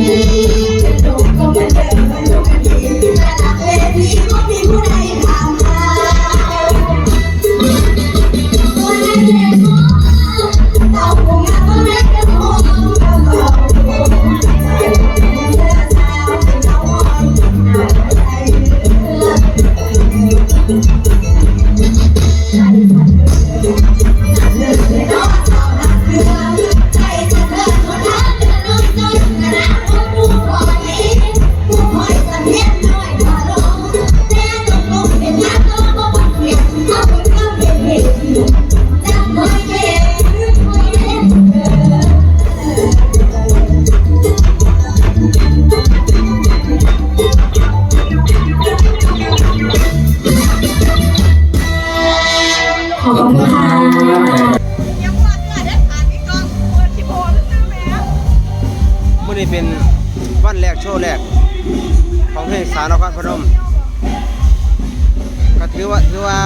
Yeah. นี่เป็นวันแรกโชว์แรก ของเพลงสาวนครพนมก็ถือว่าถือว่า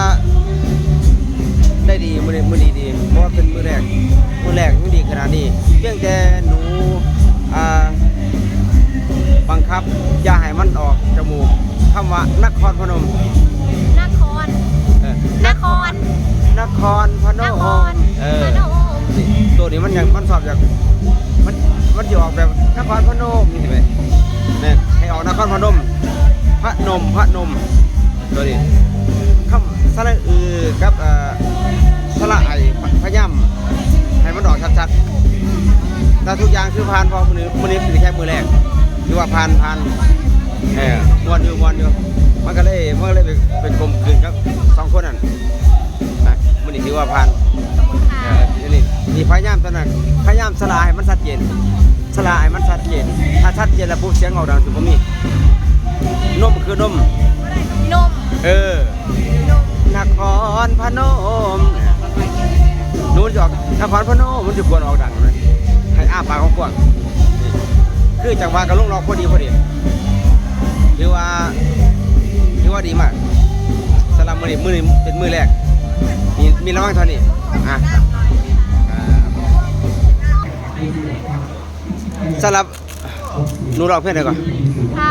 ได้ดีมือนี้มือดีดีเพราะว่าเป็นมือแรก ตัวนี้มันยังมันสอบจากมันมันจะออกแบบนครพนมนี่เห็นไหมเนี่ยให้ออกนครพนม พระนมพระนมตัวนี้คำสระอือกับเอ่อสระไอพะย่ำให้มันออกชัดๆแต่ทุกอย่างคือผ่านพอมือนี้มือนี้เป็นแค่มือแรกคือว่าผ่านผ่านเออมวนอยู่มวนอยู่มันก็เลยมันก็เลยเป็นเป็นกลมกลืนครับสองคนนั่นนะมือนี้ถือว่าผ่านเอค่ะอ นี่นี่พยายามตอนนั้นพยายามสลายให้มันชัดเจนสลายให้มันชัดเจนถ้าชัดเจนแล้วปุ๊บเสียงออกดังสุดผมมีนมคือนมนมเออนมนครพนมหนูจะออกนครพนมมันจะควรออกดังเลยให้อ้าปากกว้างๆนี่คือจังหวะกับลูกน้องพอดีพอดีถือว่าถือว่าดีมากสำหรับมือนี้มือนี้เป็นมือแรกมีมีระวังเท่านี้อะ สำหรับหนูร้องเพลงอะไรก่อนอ่า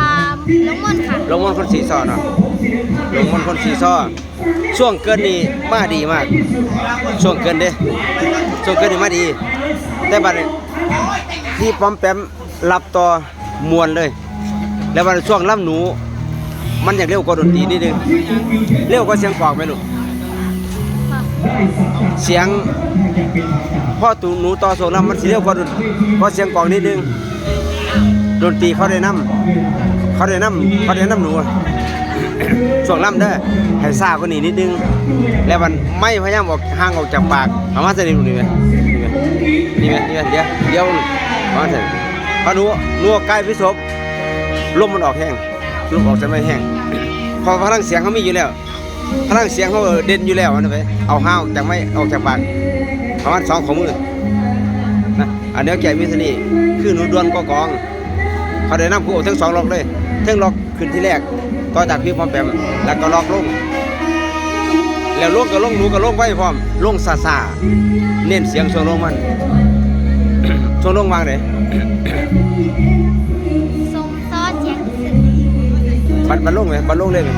ลงมนต์ค่ะ ลงมนต์คนสีซอเนาะลงมนต์คนสีซอช่วงเกินนี่มาดีมาก ช่วงเกินเด้ช่วงเกินนี่มาดี แต่บัดนี้ที่ปอมแปมรับต่อมวนเลย แล้วบัดนี้ช่วงล่ำหนู มันอยากเร็วกว่าดนตรีนิดนึงเร็วกว่าเสียงกลองไหมลูกค่ะเสียง พ่อตูหนูต่อโซนำมันสิเร็วกว่าดนกว่าเสียงกลองนิดนึงดนตรีเขาได้นำเขาได้นำเขาได้นำหนูอะช่วงล่ำเด้อให้ซ่ากว่านี้นิดนึง แล้วมันไม่พยายามออกห่างออกจากปากเอามาใส่นี่นี่ไหมนี่ไหมนี่ไหมนี่ไหมเดี๋ยวเดี๋ยวเอามาใส่พอหนูหนูใกล้พิศพลมมันออกแห้งลมออกจะไม่แห้งเพอพลังเสียงเขามีอยู่แล้วพลังเสียงเขาเด่นอยู่แล้วนะไปเอาห้าวจากไม่ออกจากปาก ประมาณสองของมือนะอันเดียวแก่มิสนี่คือหนูดวนก็กอง เขาได้นำผู้ทั้งสองล็อกเลยทั้งล็อกขึ้นที่แรกต่อจากพี่พร้อมแปมแล้วก็ล็อกลงแล้วลงก็ลงหนูก็ลงไว้พร้อมลงซาซาๆเน้นเสียงช่วงลงมันช่วงลงวางเลยทรงซอเจียงสึกบัดบัดลงไหมบัดลงเลยไหม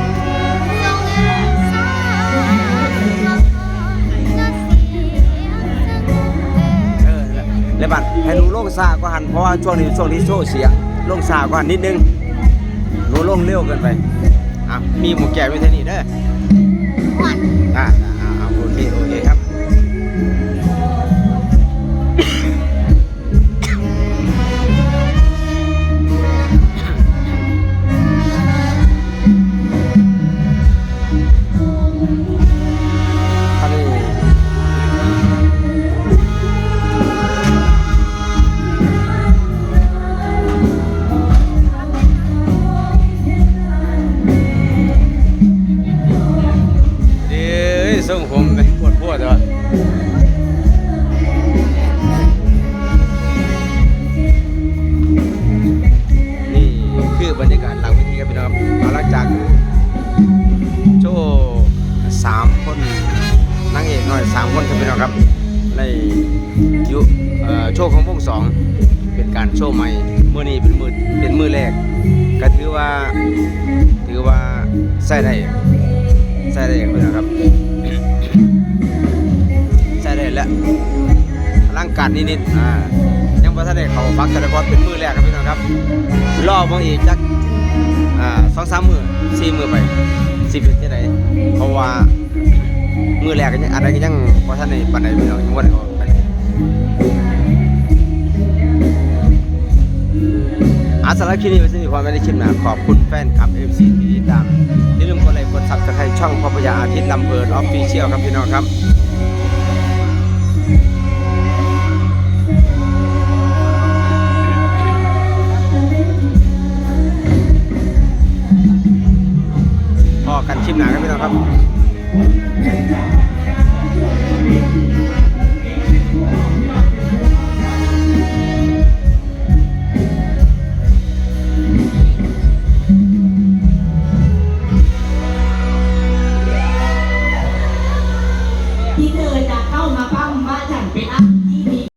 แล้วบัดให้หนูลงซาก็หันเพราะว่าช่วงนี้ช่วงนี้โซ่เสียงลงซาก็หันนิดนึงหนูลงเร็วเกินไปอะมีหมูแก่ไว้เท่านี้เด้อหวานอ่าอ่าอ่าโอเคโอเคครับ โชว์ของวงสองเป็นการโชว์ใหม่เมื่อนี้เป็นมือเป็นมือแรก ก็ถือว่าถือว่าใส่ได้ใส่ได้อย่างนี้นะครับใส่ได้แล้วร่างกายนิดๆอ่ายังพอท่านได้เขาฟักแต่ละคนเป็นมือแรกครับพี่น้องครับรอบางอีกจักอ่าสองสามมือสี่มือไปสิบเป็นที่ไหนเพราะว่ามือแรกก็ยังอะไรก็ยังพอท่านในปันไหนพี่น้องยังว่าได้ อาสาระคลินิกสิริพรไม่ได้คลิปนะขอบคุณแฟนคลับเอฟซีที่ติดตามอย่ลืมกดไลค์กดซับสไครต์ช่องพ่อพญาอาทิตย์ลำเพิร์ดออฟฟิเชียลครับพี่น้องครับพอกันคลิปหนาครับพี่น้องครับ